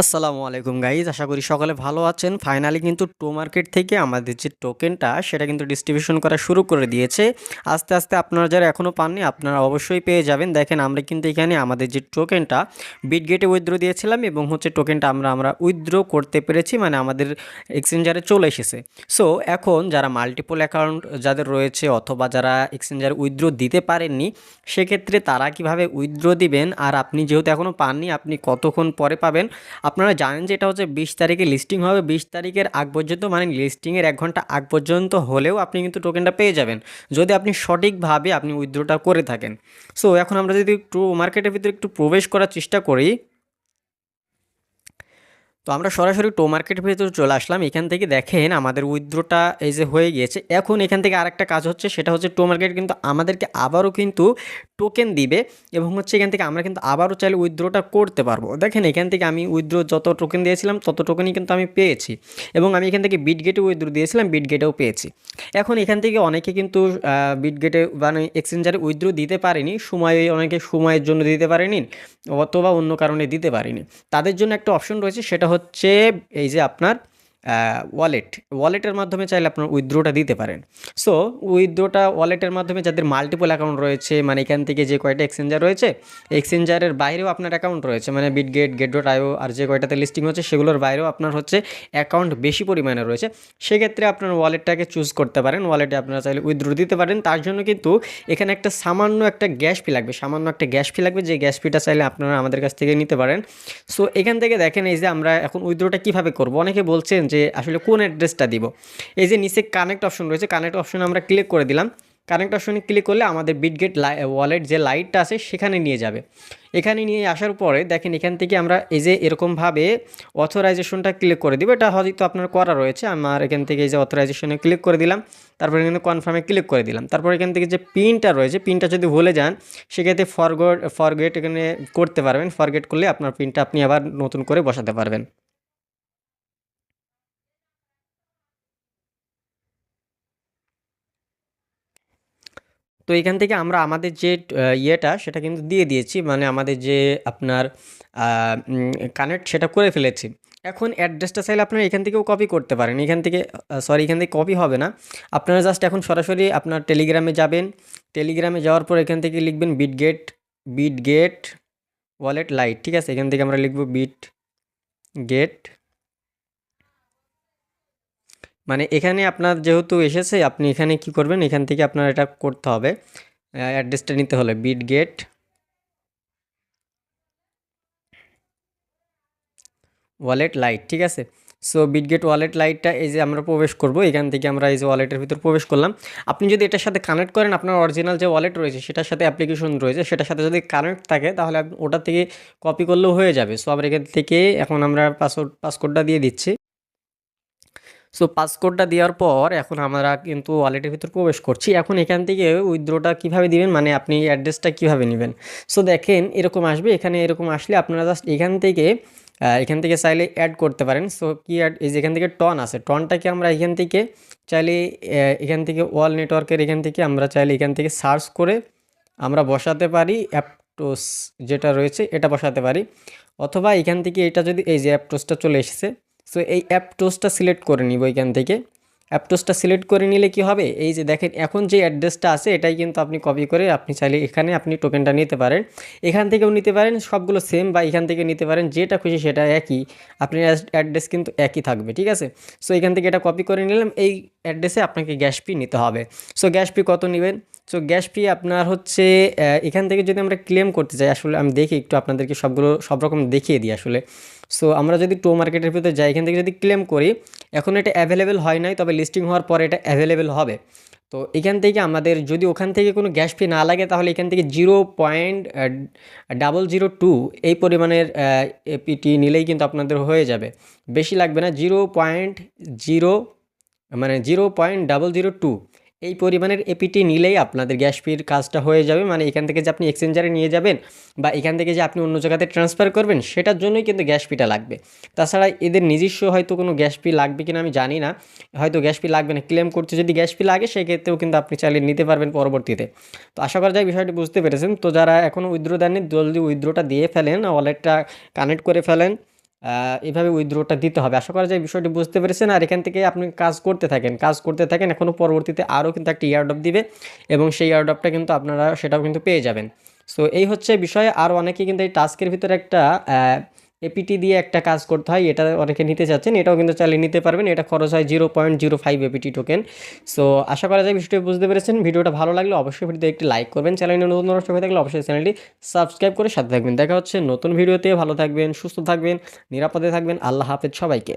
আসসালামু আলাইকুম গাইজ আশা করি সকলে ভালো আছেন। ফাইনালি কিন্তু টো মার্কেট থেকে আমাদের যে টোকেনটা সেটা কিন্তু ডিস্ট্রিবিউশন করা শুরু করে দিয়েছে। আস্তে আস্তে আপনারা যারা এখনও পাননি, আপনারা অবশ্যই পেয়ে যাবেন। দেখেন আমরা কিন্তু এখানে আমাদের যে টোকেনটা বিটগেটে উইথড্র দিয়েছিলাম এবং হচ্ছে টোকেনটা আমরা আমরা উইথড্র করতে পেরেছি মানে আমাদের এক্সচেঞ্জারে চলে এসেছে। সো এখন যারা মাল্টিপল অ্যাকাউন্ট যাদের রয়েছে অথবা যারা এক্সচেঞ্জারে উইথড্র দিতে পারেননি, সেক্ষেত্রে তারা কীভাবে উইথড্র দিবেন? আর আপনি যেহেতু এখনও পাননি, আপনি কতক্ষণ পরে পাবেন? আপনারা জানেন যে এটা হচ্ছে বিশ তারিখে লিস্টিং হবে। বিশ তারিখের আগ পর্যন্ত মানে লিস্টিংয়ের এক ঘণ্টা আগ পর্যন্ত হলেও আপনি কিন্তু টোকেনটা পেয়ে যাবেন। যদি আপনি সঠিকভাবে আপনি উইথড্রটা করে থাকেন। সো এখন আমরা যদি একটু মার্কেটের ভিতরে একটু প্রবেশ করার চেষ্টা করি তো আমরা সরাসরি টো মার্কেট ভিতরে চলে আসলাম। এখান থেকে দেখেন আমাদের উইথড্রোটা এই যে হয়ে গিয়েছে। এখন এখান থেকে আরেকটা কাজ হচ্ছে, সেটা হচ্ছে টো মার্কেট কিন্তু আমাদেরকে আবারও কিন্তু টোকেন দিবে এবং হচ্ছে এখান থেকে আমরা কিন্তু আবারও চাইলে উইথড্রোটা করতে পারব। দেখেন এখান থেকে আমি উইথড্রো যত টোকেন দিয়েছিলাম, তত টোকেনই কিন্তু আমি পেয়েছি এবং আমি এখান থেকে বিটগেটে উইথড্রো দিয়েছিলাম বিটগেটেও পেয়েছি। এখন এখান থেকে অনেকে কিন্তু বিটগেটে মানে এক্সচেঞ্জারে উইথড্রো দিতে পারেনি, সময় অনেকে সময়ের জন্য দিতে পারেনি অথবা অন্য কারণে দিতে পারেনি। তাদের জন্য একটা অপশন রয়েছে, সেটা হচ্ছে এই যে আপনার ওয়ালেট ওয়ালেটের মাধ্যমে চাইলে আপনার উইথড্রোটা দিতে পারেন। সো উইথড্রোটা ওয়ালেটের মাধ্যমে যাদের মাল্টিপল অ্যাকাউন্ট রয়েছে মানে এখান থেকে যে কয়টা এক্সচেঞ্জার রয়েছে এক্সচেঞ্জারের বাইরেও আপনার অ্যাকাউন্ট রয়েছে মানে বিটগেট গেট ডট আইও আর যে কয়টাতে লিস্টিং হচ্ছে, সেগুলোর বাইরেও আপনার হচ্ছে অ্যাকাউন্ট বেশি পরিমাণে রয়েছে। সেক্ষেত্রে আপনার ওয়ালেটটাকে চুজ করতে পারেন ওয়ালেটে আপনারা চাইলে উইথড্রো দিতে পারেন। তার জন্য কিন্তু এখানে একটা সামান্য একটা গ্যাস ফি লাগবে, সামান্য একটা গ্যাস ফি লাগবে, যে গ্যাস ফিটা চাইলে আপনারা আমাদের কাছ থেকে নিতে পারেন। সো এখান থেকে দেখেন এই যে আমরা এখন উইথড্রোটা কীভাবে করব? অনেকে বলছেন যে আসলে কোন অ্যাড্রেসটা দিব। এই যে নিচে কানেক্ট অপশন রয়েছে কানেক্ট অপশনে আমরা ক্লিক করে দিলাম। কানেক্ট অপশনে ক্লিক করলে আমাদের বিটগেট ওয়ালেট যে লাইটটা আছে সেখানে নিয়ে যাবে। এখানে নিয়ে আসার পরে দেখেন এখান থেকে আমরা এই যে এরকমভাবে অথরাইজেশনটা ক্লিক করে দিব। এটা হয়তো আপনার করা রয়েছে। আমার এখান থেকে এই যে অথরাইজেশনে ক্লিক করে দিলাম। তারপরে এখানে কনফার্মে ক্লিক করে দিলাম। তারপর এখান থেকে যে পিনটা রয়েছে পিনটা যদি ভুলে যান, সেক্ষেত্রে ফরগেট ফরগেট এখানে করতে পারবেন। ফরগেট করলে আপনার পিনটা আপনি আবার নতুন করে বসাতে পারবেন। তো এখান থেকে আমরা আমাদের যে ইয়েটা সেটা কিন্তু দিয়ে দিয়েছি। মানে আমাদের যে আপনার কানেক্ট সেটা করে ফেলেছি। এখন অ্যাড্রেসটা চাইলে আপনারা এখান থেকেও কপি করতে পারেন। এখান থেকে সরি এখান থেকে কপি হবে না। আপনারা জাস্ট এখন সরাসরি আপনার টেলিগ্রামে যাবেন। টেলিগ্রামে যাওয়ার পর এখান থেকে লিখবেন বিটগেট বিটগেট ওয়ালেট লাইট ঠিক আছে? এখান থেকে আমরা লিখব বিট গেট মানে এখানে আপনার যেহেতু এসেছে, আপনি এখানে কি করবেন? এখান থেকে আপনার এটা করতে হবে। অ্যাড্রেসটা নিতে হলে বিট গেট ওয়ালেট লাইট ঠিক আছে? সো বিটগেট ওয়ালেট লাইটটা এই যে আমরা প্রবেশ করব, এখান থেকে আমরা এই যে ওয়ালেটের ভিতর প্রবেশ করলাম। আপনি যদি এটার সাথে কানেক্ট করেন, আপনার অরিজিনাল যে ওয়ালেট রয়েছে, সেটার সাথে অ্যাপ্লিকেশন রয়েছে, সেটার সাথে যদি কানেক্ট থাকে, তাহলে ওটা থেকে কপি করলেও হয়ে যাবে। সো আবার এখান থেকে এখন আমরা পাসওয়ার্ড পাসকোডটা দিয়ে দিচ্ছি। সো পাসকোডটা দেওয়ার পর এখন আমরা কিন্তু ওয়ালেটের ভিতর প্রবেশ করছি। এখন এখান থেকে উইথড্রোটা কীভাবে দিবেন? মানে আপনি অ্যাড্রেসটা কীভাবে নেবেন? সো দেখেন এরকম আসবে। এখানে এরকম আসলে আপনারা জাস্ট এখান থেকে এখান থেকে চাইলে অ্যাড করতে পারেন। সো কি অ্যাড এই যে এখান থেকে টন আছে। টনটাকে আমরা এখান থেকে চাইলে এখান থেকে ওয়াল নেটওয়ার্কের এখান থেকে আমরা চাইলে এখান থেকে সার্চ করে আমরা বসাতে পারি। অ্যাপটোস যেটা রয়েছে, এটা বসাতে পারি। অথবা এখান থেকে এটা যদি, এই যে অ্যাপটোসটা চলে এসেছে সো এই অ্যাপ টোসটা সিলেক্ট করে নিব এখান থেকে। অ্যাপ টোসটা সিলেক্ট করে নিলে কি হবে? এই যে দেখেন, এখন যে অ্যাড্রেসটা আছে, এটাই কিন্তু আপনি কপি করে আপনি চাইলে এখানে আপনি টোকেনটা নিতে পারেন। এখান থেকেও নিতে পারেন, সবগুলো সেম বা এখান থেকে নিতে পারেন, যেটা খুশি সেটা একই। আপনি অ্যাড্রেস কিন্তু একই থাকবে, ঠিক আছে? সো এখান থেকে এটা কপি করে নিলাম, এই অ্যাড্রেসে আপনাকে গ্যাস ফি নিতে হবে। সো গ্যাস ফি কত নেবেন? সো গ্যাস ফি আপনার হচ্ছে এখান থেকে যদি আমরা ক্লেম করতে চাই আসলে আমি দেখি একটু আপনাদেরকে সবগুলো, সব রকম দেখিয়ে দিই আসলে। সো আমরা যদি টো মার্কেটের ভিতরে যাই, এখান থেকে যদি ক্লেম করি, এখন এটা অ্যাভেলেবেল হয় নাই, তবে লিস্টিং হওয়ার পরে এটা অ্যাভেলেবেল হবে। তো এখান থেকে আমাদের, যদি ওখান থেকে কোনো গ্যাস ফি না লাগে, তাহলে এখান থেকে zero point double zero two এই পরিমাণের এপিটি নিলেই কিন্তু আপনাদের হয়ে যাবে। বেশি লাগবে না জিরো পয়েন্ট জিরো মানে zero point double zero two এই পরিমাণের এপিটি নিলেই আপনাদের গ্যাস ফির কাজটা হয়ে যাবে। মানে এখান থেকে যে আপনি এক্সচেঞ্জারে নিয়ে যাবেন বা এখান থেকে যে আপনি অন্য জায়গাতে ট্রান্সফার করবেন, সেটার জন্যই কিন্তু গ্যাস ফিটা লাগবে। তাছাড়া এদের নিজস্ব হয়তো কোনো গ্যাস ফি লাগবে কিনা আমি জানি না। হয়তো গ্যাস ফি লাগবে না ক্লেম করতে যদি গ্যাস ফি লাগে, সেক্ষেত্রেও কিন্তু আপনি চাইলে নিতে পারবেন পরবর্তীতে। তো আশা করা যায় বিষয়টি বুঝতে পেরেছেন। তো যারা এখনও উইথড্রো দেননি, জলদি উইথড্রোটা দিয়ে ফেলেন ওয়ালেটটা কানেক্ট করে ফেলেন। এভাবে উইথড্রোটা দিতে হবে। আশা করা যায় বিষয়টি বুঝতে পেরেছেন। আর এখান থেকে আপনি কাজ করতে থাকেন, কাজ করতে থাকেন, এখনও পরবর্তীতে আরও কিন্তু একটা ইয়ারডপ দিবে এবং সেই ইয়ারডপটা কিন্তু আপনারা সেটাও কিন্তু পেয়ে যাবেন। সো এই হচ্ছে বিষয়ে। আর অনেকে কিন্তু এই টাস্কের ভিতরে একটা এপিটি দিয়ে একটা কাজ করতে হয়, এটা অনেকে নিতে চাচ্ছেন, এটাও কিন্তু চালিয়ে নিতে পারবেন, এটা খরচ হয় zero point zero five APT token so আশা করা যায় বিষয়টি বুঝতে পেরেছেন, ভিডিওটা ভালো লাগলে অবশ্যই ভিডিওতে একটি লাইক করবেন, চ্যানেলে নতুন নষ্ট হয়ে থাকলে অবশ্যই চ্যানেলটি সাবস্ক্রাইব করে সাথে থাকবেন। দেখা হচ্ছে নতুন ভিডিওতে, ভালো থাকবেন, সুস্থ থাকবেন, নিরাপদে থাকবেন, আল্লাহ হাফেজ সবাইকে।